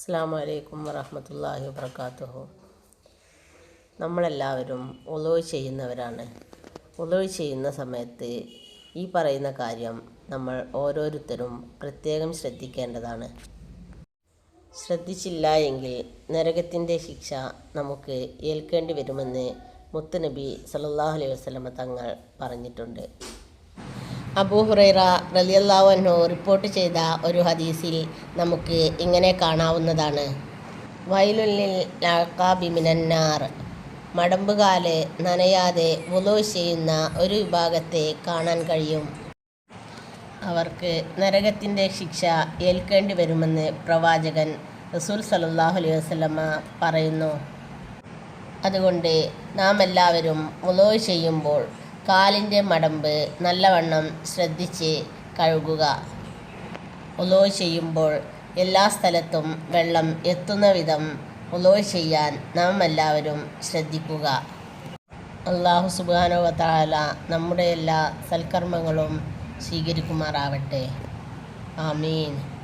അസ്സാം വലൈക്കും വറഹമത്തല്ലാഹി വർക്കാത്തുഹു നമ്മളെല്ലാവരും ഉളവ് ചെയ്യുന്നവരാണ്. ഉളവ് ചെയ്യുന്ന സമയത്ത് ഈ പറയുന്ന കാര്യം നമ്മൾ ഓരോരുത്തരും പ്രത്യേകം ശ്രദ്ധിക്കേണ്ടതാണ്. ശ്രദ്ധിച്ചില്ല എങ്കിൽ നരകത്തിന്റെ ശിക്ഷ നമുക്ക് ഏൽക്കേണ്ടി വരുമെന്ന് മുത്തുനബി സല്ലല്ലാഹു അലൈഹി വസ്ലമ തങ്ങൾ പറഞ്ഞിട്ടുണ്ട്. അബൂ ഹുറൈറ റിപ്പോർട്ട് ചെയ്ത ഒരു ഹദീസിൽ നമുക്ക് ഇങ്ങനെ കാണാവുന്നതാണ്. വയലുള്ളിൽ ബിമിനന്നാർ മടമ്പുകാൽ നനയാതെ വുളു ചെയ്യുന്ന ഒരു വിഭാഗത്തെ കാണാൻ കഴിയും. അവർക്ക് നരകത്തിന്റെ ശിക്ഷ ഏൽക്കേണ്ടി വരുമെന്ന് പ്രവാചകൻ റസൂൽ സല്ലല്ലാഹു അലൈഹി വസല്ലമ പറയുന്നു. അതുകൊണ്ട് നാം എല്ലാവരും വുളു ചെയ്യുമ്പോൾ കാലിന്റെ മടമ്പ് നല്ലവണ്ണം ശ്രദ്ധിച്ച് കഴുകുക. ഒലോ ചെയ്യുമ്പോൾ എല്ലാ സ്ഥലത്തും വെള്ളം എത്തുന്ന വിധം ഒലോ ചെയ്യാൻ നാം എല്ലാവരും ശ്രദ്ധിക്കുക. അള്ളാഹു സുബാനുവത്താല നമ്മുടെ എല്ലാ സൽക്കർമ്മങ്ങളും സ്വീകരിക്കുമാറാവട്ടെ. ആമീൻ.